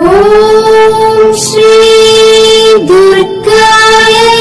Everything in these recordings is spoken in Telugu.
ॐ श्री दुर्गायै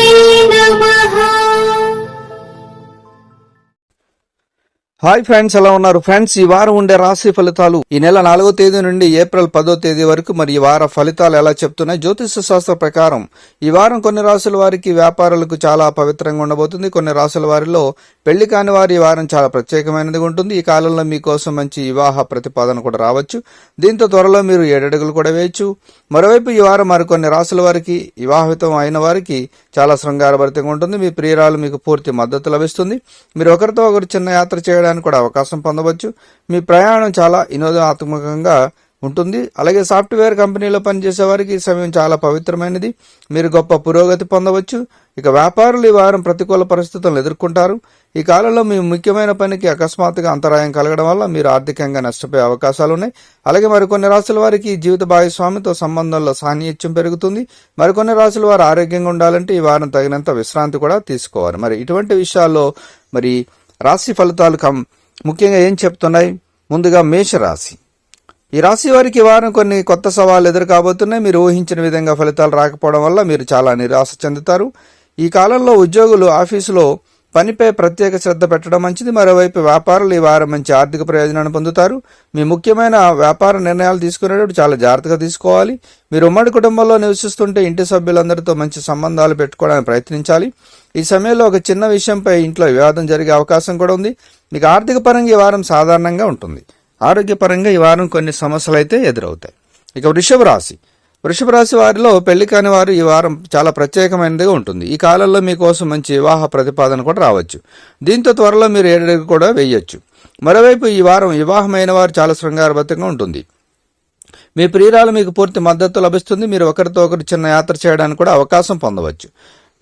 హాయ్ ఫ్రెండ్స్ ఎలా ఉన్నారు? ఫ్రెండ్స్ ఈ వారం ఉండే రాశి ఫలితాలు ఈ నెల నాలుగో తేదీ నుండి ఏప్రిల్ పదో తేదీ వరకు మరి ఈ వార ఫలితాలు ఎలా చెప్తున్నాయి? జ్యోతిష శాస్త్ర ప్రకారం ఈ వారం కొన్ని రాసుల వారికి వ్యాపారులకు చాలా పవిత్రంగా ఉండబోతుంది. కొన్ని రాసుల వారిలో పెళ్ళి కాని వారి ఈ వారం చాలా ప్రత్యేకమైనది ఉంటుంది. ఈ కాలంలో మీకోసం మంచి వివాహ ప్రతిపాదన కూడా రావచ్చు. దీంతో త్వరలో మీరు ఏడడుగులు కూడా వేయచ్చు. మరోవైపు ఈ వారం మరికొన్ని రాసుల వారికి వివాహితం అయిన వారికి చాలా శృంగారభరితంగా ఉంటుంది. మీ ప్రియురాలు మీకు పూర్తి మద్దతు లభిస్తుంది. మీరు ఒకరితో ఒకరు చిన్న యాత్ర చేయడం చేయడానికి కూడా అవకాశం పొందవచ్చు. మీ ప్రయాణం చాలా వినోదాత్మకంగా ఉంటుంది. అలాగే సాఫ్ట్వేర్ కంపెనీలో పనిచేసే వారికి ఈ సమయం చాలా పవిత్రమైనది. మీరు గొప్ప పురోగతి పొందవచ్చు. ఇక వ్యాపారులు ఈ వారం ప్రతికూల పరిస్థితులను ఎదుర్కొంటారు. ఈ కాలంలో మీ ముఖ్యమైన పనికి అకస్మాత్తుగా అంతరాయం కలగడం వల్ల మీరు ఆర్థికంగా నష్టపోయే అవకాశాలు ఉన్నాయి. అలాగే మరికొన్ని రాసుల వారికి జీవిత భాగస్వామితో సంబంధంలో సాన్నిహిత్యం పెరుగుతుంది. మరికొన్ని రాసుల వారు ఆరోగ్యంగా ఉండాలంటే ఈ వారం తగినంత విశ్రాంతి కూడా తీసుకోవాలి. మరి ఇటువంటి విషయాల్లో మరి రాశి ఫలితాలు కం ముఖ్యంగా ఏం చెప్తున్నాయి? ముందుగా మేషరాశి. ఈ రాశి వారికి వారం కొన్ని కొత్త సవాళ్ళు ఎదురు కాబోతున్నాయి మీరు ఊహించిన విధంగా ఫలితాలు రాకపోవడం వల్ల మీరు చాలా నిరాశ చెందుతారు. ఈ కాలంలో ఉద్యోగులు ఆఫీసులో పనిపై ప్రత్యేక శ్రద్ధ పెట్టడం మంచిది. మరోవైపు వ్యాపారులు ఈ వారం మంచి ఆర్థిక ప్రయోజనాన్ని పొందుతారు. మీ ముఖ్యమైన వ్యాపార నిర్ణయాలు తీసుకునేటప్పుడు చాలా జాగ్రత్తగా తీసుకోవాలి. మీరు ఉమ్మడి కుటుంబంలో నివసిస్తుంటే ఇంటి సభ్యులందరితో మంచి సంబంధాలు పెట్టుకోవడానికి ప్రయత్నించాలి. ఈ సమయంలో ఒక చిన్న విషయంపై ఇంట్లో వివాదం జరిగే అవకాశం కూడా ఉంది. మీకు ఆర్థిక పరంగా ఈ వారం సాధారణంగా ఉంటుంది. ఆరోగ్యపరంగా ఈ వారం కొన్ని సమస్యలు అయితే ఎదురవుతాయి. ఇక వృషభ రాశి. వృషభ రాశి వారిలో పెళ్ళి కాని వారు ఈ వారం చాలా ప్రత్యేకమైనదిగా ఉంటుంది. ఈ కాలంలో మీకోసం మంచి వివాహ ప్రతిపాదన కూడా రావచ్చు. దీంతో త్వరలో మీరు ఏడాది కూడా వేయొచ్చు. మరోవైపు ఈ వారం వివాహమైన వారు చాలా శృంగారబద్ధంగా ఉంటుంది. మీ ప్రియురాలు మీకు పూర్తి మద్దతు లభిస్తుంది. మీరు ఒకరితో ఒకరు చిన్న యాత్ర చేయడానికి కూడా అవకాశం పొందవచ్చు.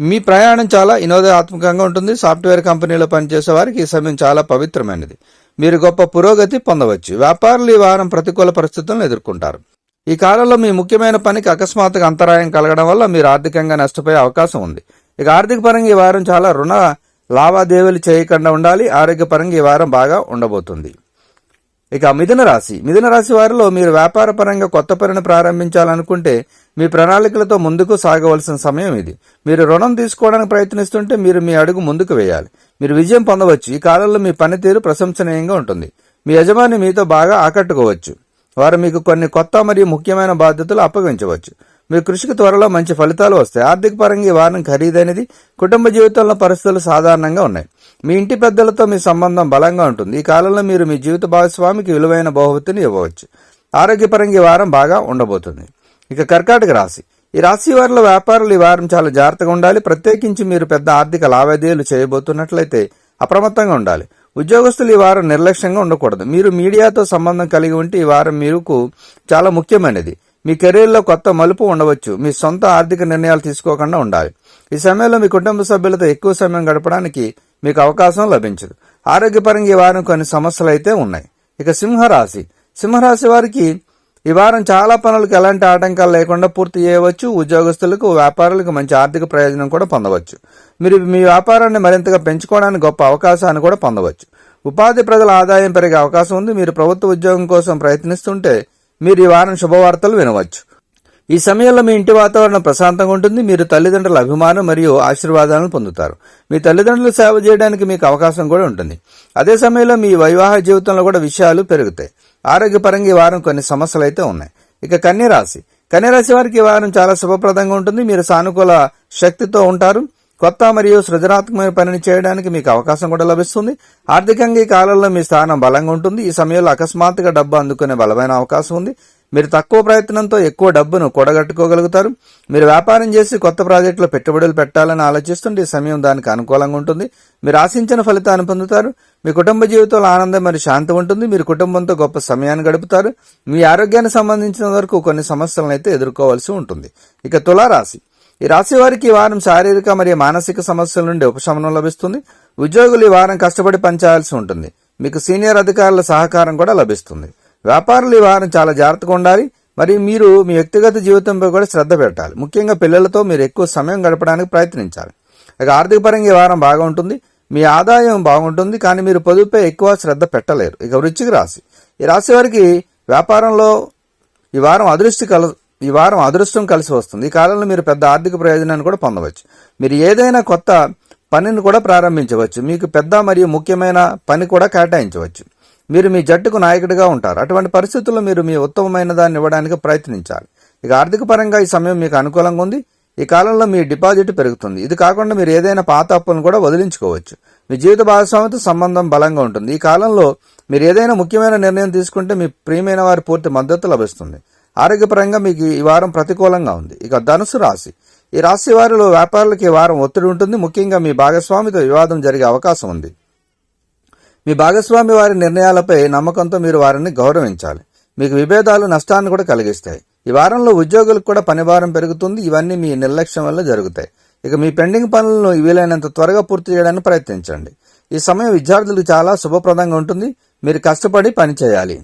మీ ప్రయాణం చాలా వినోదాత్మకంగా ఉంటుంది. సాఫ్ట్వేర్ కంపెనీలో పనిచేసే వారికి ఈ సమయం చాలా పవిత్రమైనది. మీరు గొప్ప పురోగతి పొందవచ్చు. వ్యాపారులు ఈ వారం ప్రతికూల పరిస్థితులను ఎదుర్కొంటారు. ఈ కాలంలో మీ ముఖ్యమైన పనికి అకస్మాత్తుగా అంతరాయం కలగడం వల్ల మీరు ఆర్థికంగా నష్టపోయే అవకాశం ఉంది. ఇక ఆర్థిక పరంగా ఈ వారం చాలా రుణ లావాదేవీలు చేయకుండా ఉండాలి. ఆరోగ్యపరంగా ఈ వారం బాగా ఉండబోతుంది. ఇక మిథున రాశి. మిథున రాశి వారిలో మీరు వ్యాపార పరంగా కొత్త పనిని ప్రారంభించాలనుకుంటే మీ ప్రణాళికలతో ముందుకు సాగవలసిన సమయం ఇది. మీరు రుణం తీసుకోవడానికి ప్రయత్నిస్తుంటే మీరు మీ అడుగు ముందుకు వేయాలి. మీరు విజయం పొందవచ్చు. ఈ కాలంలో మీ పనితీరు ప్రశంసనీయంగా ఉంటుంది. మీ యజమాని మీతో బాగా ఆకట్టుకోవచ్చు. వారు మీకు కొన్ని కొత్త మరియు ముఖ్యమైన బాధ్యతలు అప్పగించవచ్చు. మీ కృషికి త్వరలో మంచి ఫలితాలు వస్తాయి. ఆర్థిక పరంగా ఈ వారం ఖరీదైనది. కుటుంబ జీవితంలో పరిస్థితులు సాధారణంగా ఉన్నాయి. మీ ఇంటి పెద్దలతో మీ సంబంధం బలంగా ఉంటుంది. ఈ కాలంలో మీరు మీ జీవిత భాగస్వామికి విలువైన బహుమతిని ఇవ్వవచ్చు. ఆరోగ్యపరంగా ఈ వారం బాగా ఉండబోతుంది. ఇక కర్కాటక రాశి. ఈ రాశి వారిలో వ్యాపారులు ఈ వారం చాలా జాగ్రత్తగా ఉండాలి. ప్రత్యేకించి మీరు పెద్ద ఆర్థిక లావాదేవీలు చేయబోతున్నట్లయితే అప్రమత్తంగా ఉండాలి. ఉద్యోగస్తులు ఈ వారం నిర్లక్ష్యంగా ఉండకూడదు. మీరు మీడియాతో సంబంధం కలిగి ఉంటే ఈ వారం మీకు చాలా ముఖ్యమైనది. మీ కెరీర్లో కొత్త మలుపు ఉండవచ్చు. మీ సొంత ఆర్థిక నిర్ణయాలు తీసుకోకుండా ఉండాలి. ఈ సమయంలో మీ కుటుంబ సభ్యులతో ఎక్కువ సమయం గడపడానికి మీకు అవకాశం లభించదు. ఆరోగ్యపరంగా ఈ వారం కొన్ని సమస్యలు అయితే ఉన్నాయి. ఇక సింహరాశి. సింహరాశి వారికి ఈ వారం చాలా పనులకు ఎలాంటి ఆటంకాలు లేకుండా పూర్తి చేయవచ్చు. ఉద్యోగస్తులకు వ్యాపారులకు మంచి ఆర్థిక ప్రయోజనం కూడా పొందవచ్చు. మీరు మీ వ్యాపారాన్ని మరింతగా పెంచుకోవడానికి గొప్ప అవకాశాన్ని కూడా పొందవచ్చు. ఉపాధి ప్రజల ఆదాయం పెరిగే అవకాశం ఉంది. మీరు ప్రభుత్వ ఉద్యోగం కోసం ప్రయత్నిస్తుంటే మీరు ఈ వారం శుభవార్తలు వినవచ్చు. ఈ సమయంలో మీ ఇంటి వాతావరణం ప్రశాంతంగా ఉంటుంది. మీరు తల్లిదండ్రుల అభిమానం మరియు ఆశీర్వాదాలను పొందుతారు. మీ తల్లిదండ్రులు సేవ చేయడానికి మీకు అవకాశం కూడా ఉంటుంది. అదే సమయంలో మీ వైవాహ జీవితంలో కూడా విషయాలు పెరుగుతాయి. ఆరోగ్యపరంగా ఈ వారం కొన్ని సమస్యలు అయితే ఉన్నాయి. ఇక కన్యరాశి. కన్యరాశి వారికి ఈ వారం చాలా శుభప్రదంగా ఉంటుంది. మీరు సానుకూల శక్తితో ఉంటారు. కొత్త మరియు సృజనాత్మకమైన పనిని చేయడానికి మీకు అవకాశం కూడా లభిస్తుంది. ఆర్థికంగా ఈ కాలంలో మీ స్థానం బలంగా ఉంటుంది. ఈ సమయంలో అకస్మాత్తుగా డబ్బు అందుకునే బలమైన అవకాశం ఉంది. మీరు తక్కువ ప్రయత్నంతో ఎక్కువ డబ్బును కూడగట్టుకోగలుగుతారు. మీరు వ్యాపారం చేసి కొత్త ప్రాజెక్టులో పెట్టుబడులు పెట్టాలని ఆలోచిస్తుంటే ఈ సమయం దానికి అనుకూలంగా ఉంటుంది. మీరు ఆశించిన ఫలితాన్ని పొందుతారు. మీ కుటుంబ జీవితంలో ఆనందం మరియు శాంతి ఉంటుంది. మీరు కుటుంబంతో గొప్ప సమయాన్ని గడుపుతారు. మీ ఆరోగ్యానికి సంబంధించిన వరకు కొన్ని సమస్యలను అయితే ఎదుర్కోవాల్సి ఉంటుంది. ఇక తులారాశి. ఈ రాశి వారికి ఈ వారం శారీరక మరియు మానసిక సమస్యల నుండి ఉపశమనం లభిస్తుంది. ఉద్యోగులు ఈ వారం కష్టపడి పనిచేయాల్సి ఉంటుంది. మీకు సీనియర్ అధికారుల సహకారం కూడా లభిస్తుంది. వ్యాపారులు ఈ వారం చాలా జాగ్రత్తగా ఉండాలి. మరియు మీరు మీ వ్యక్తిగత జీవితంపై కూడా శ్రద్ధ పెట్టాలి. ముఖ్యంగా పిల్లలతో మీరు ఎక్కువ సమయం గడపడానికి ప్రయత్నించాలి. ఇక ఆర్థిక పరంగా ఈ వారం బాగా ఉంటుంది. మీ ఆదాయం బాగుంటుంది. కానీ మీరు పొదుపుపై ఎక్కువ శ్రద్ధ పెట్టలేరు. ఇక వృచ్చిక రాశి. ఈ రాశి వారికి వ్యాపారంలో ఈ వారం అదృష్టి కల ఈ వారం అదృష్టం కలిసి వస్తుంది. ఈ కాలంలో మీరు పెద్ద ఆర్థిక ప్రయోజనాన్ని కూడా పొందవచ్చు. మీరు ఏదైనా కొత్త పనిని కూడా ప్రారంభించవచ్చు. మీకు పెద్ద మరియు ముఖ్యమైన పని కూడా కేటాయించవచ్చు. మీరు మీ జట్టుకు నాయకుడిగా ఉంటారు. అటువంటి పరిస్థితుల్లో మీరు మీ ఉత్తమమైన దాన్ని ఇవ్వడానికి ప్రయత్నించాలి. ఇక ఆర్థిక పరంగా ఈ సమయం మీకు అనుకూలంగా ఉంది. ఈ కాలంలో మీ డిపాజిట్ పెరుగుతుంది. ఇది కాకుండా మీరు ఏదైనా పాత అప్పులను కూడా వదిలించుకోవచ్చు. మీ జీవిత భాగస్వామితో సంబంధం బలంగా ఉంటుంది. ఈ కాలంలో మీరు ఏదైనా ముఖ్యమైన నిర్ణయం తీసుకుంటే మీ ప్రియమైన వారి పూర్తి మద్దతు లభిస్తుంది. ఆరోగ్యపరంగా మీకు ఈ వారం ప్రతికూలంగా ఉంది. ఇక ధనుసు రాశి. ఈ రాశి వారిలో వ్యాపారులకు ఈ వారం ఒత్తిడి ఉంటుంది. ముఖ్యంగా మీ భాగస్వామితో వివాదం జరిగే అవకాశం ఉంది. మీ భాగస్వామి వారి నిర్ణయాలపై నమ్మకంతో మీరు వారిని గౌరవించాలి. మీకు విభేదాలు నష్టాన్ని కూడా కలిగిస్తాయి. ఈ వారంలో ఉద్యోగులకు కూడా పనిభారం పెరుగుతుంది. ఇవన్నీ మీ నిర్లక్ష్యం వల్ల జరుగుతాయి. ఇక మీ పెండింగ్ పనులను వీలైనంత త్వరగా పూర్తి చేయడానికి ప్రయత్నించండి. ఈ సమయం విద్యార్థులకు చాలా శుభప్రదంగా ఉంటుంది. మీరు కష్టపడి పని చేయాలి.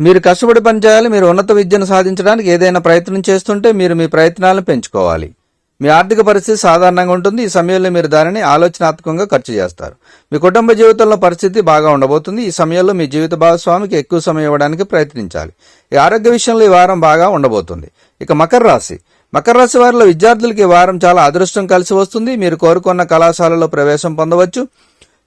మీరు కష్టపడి పని చేయాలి. మీరు ఉన్నత విద్యను సాధించడానికి ఏదైనా ప్రయత్నం చేస్తుంటే మీరు మీ ప్రయత్నాలను పెంచుకోవాలి. మీ ఆర్థిక పరిస్థితి సాధారణంగా ఉంటుంది. ఈ సమయంలో మీరు దానిని ఆలోచనాత్మకంగా ఖర్చు చేస్తారు. మీ కుటుంబ జీవితంలో పరిస్థితి బాగా ఉండబోతుంది. ఈ సమయంలో మీ జీవిత భాగస్వామికి ఎక్కువ సమయం ఇవ్వడానికి ప్రయత్నించాలి. ఈ ఆరోగ్య విషయంలో ఈ వారం బాగా ఉండబోతుంది. ఇక మకర రాశి. మకర రాశి వారిలో విద్యార్థులకి ఈ వారం చాలా అదృష్టం కలిసి వస్తుంది. మీరు కోరుకున్న కళాశాలలో ప్రవేశం పొందవచ్చు.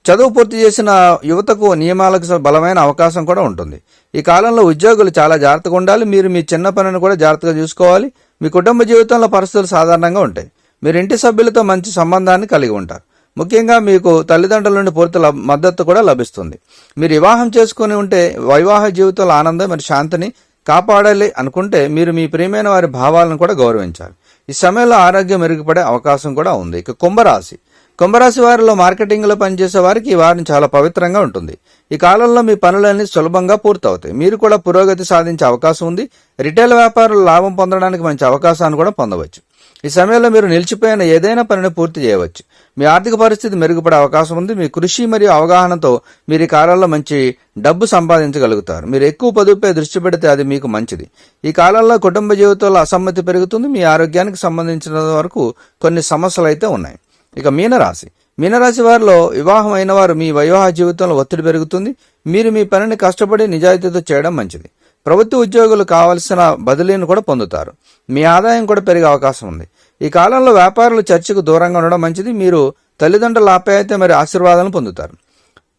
చదువు పూర్తి చేసిన యువతకు నియమాలకు బలమైన అవకాశం కూడా ఉంటుంది. ఈ కాలంలో ఉద్యోగులు చాలా జాగ్రత్తగా ఉండాలి. మీరు మీ చిన్న పనిని కూడా జాగ్రత్తగా చూసుకోవాలి. మీ కుటుంబ జీవితంలో పరిస్థితులు సాధారణంగా ఉంటాయి. మీరు ఇంటి సభ్యులతో మంచి సంబంధాన్ని కలిగి ఉంటారు. ముఖ్యంగా మీకు తల్లిదండ్రుల నుండి పూర్తి మద్దతు కూడా లభిస్తుంది. మీరు వివాహం చేసుకుని ఉంటే వైవాహ జీవితంలో ఆనందం మరియు శాంతిని కాపాడాలి అనుకుంటే మీరు మీ ప్రియమైన వారి భావాలను కూడా గౌరవించాలి. ఈ సమయంలో ఆరోగ్యం మెరుగుపడే అవకాశం కూడా ఉంది. ఇక కుంభరాశి. కుంభరాశి వారిలో మార్కెటింగ్లో పనిచేసే వారికి ఈ వారం చాలా పవిత్రంగా ఉంటుంది. ఈ కాలంలో మీ పనులన్నీ సులభంగా పూర్తవుతాయి. మీరు కూడా పురోగతి సాధించే అవకాశం ఉంది. రిటైల్ వ్యాపారులు లాభం పొందడానికి మంచి అవకాశాన్ని కూడా పొందవచ్చు. ఈ సమయంలో మీరు నిలిచిపోయిన ఏదైనా పనిని పూర్తి చేయవచ్చు. మీ ఆర్థిక పరిస్థితి మెరుగుపడే అవకాశం ఉంది. మీ కృషి మరియు అవగాహనతో మీరు ఈ కాలంలో మంచి డబ్బు సంపాదించగలుగుతారు. మీరు ఎక్కువ పొదుపుపై దృష్టి పెడితే అది మీకు మంచిది. ఈ కాలంలో కుటుంబ జీవితంలో అసమ్మతి పెరుగుతుంది. మీ ఆరోగ్యానికి సంబంధించిన వరకు కొన్ని సమస్యలు అయితే ఉన్నాయి. ఇక మీనరాశి. మీనరాశి వారిలో వివాహం అయిన వారు మీ వివాహ జీవితంలో ఒత్తిడి పెరుగుతుంది. మీరు మీ పనిని కష్టపడి నిజాయితీతో చేయడం మంచిది. ప్రభుత్వ ఉద్యోగులు కావలసిన బదిలీని కూడా పొందుతారు. మీ ఆదాయం కూడా పెరిగే అవకాశం ఉంది. ఈ కాలంలో వ్యాపారులు చర్చకు దూరంగా ఉండడం మంచిది. మీరు తల్లిదండ్రుల ఆప్యాయత మరియు ఆశీర్వాదాలను పొందుతారు.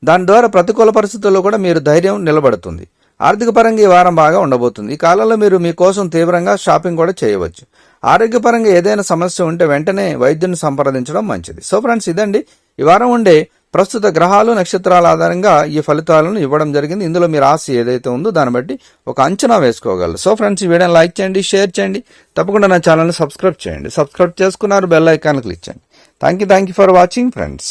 దాని ద్వారా ప్రతికూల పరిస్థితుల్లో కూడా మీరు ధైర్యం నిలబడుతుంది. ఆర్థిక పరంగా ఈ వారం బాగా ఉండబోతుంది. ఈ కాలంలో మీరు మీకోసం తీవ్రంగా షాపింగ్ కూడా చేయవచ్చు. ఆరోగ్యపరంగా ఏదైనా సమస్య ఉంటే వెంటనే వైద్యుని సంప్రదించడం మంచిది. సో ఫ్రెండ్స్ ఇదండి. ఈ వారం ఉండే ప్రస్తుత గ్రహాలు నక్షత్రాల ఆధారంగా ఈ ఫలితాలను ఇవ్వడం జరిగింది. ఇందులో మీ రాశి ఏదైతే ఉందో దాన్ని బట్టి ఒక అంచనా వేసుకోగలరు. సో ఫ్రెండ్స్ ఈ వీడియోని లైక్ చేయండి షేర్ చేయండి. తప్పకుండా నా ఛానల్ని సబ్స్క్రైబ్ చేయండి. సబ్స్క్రైబ్ చేసుకున్నారు బెల్ ఐకాన్ క్లిక్ చేయండి. Thank you thank you for watching friends.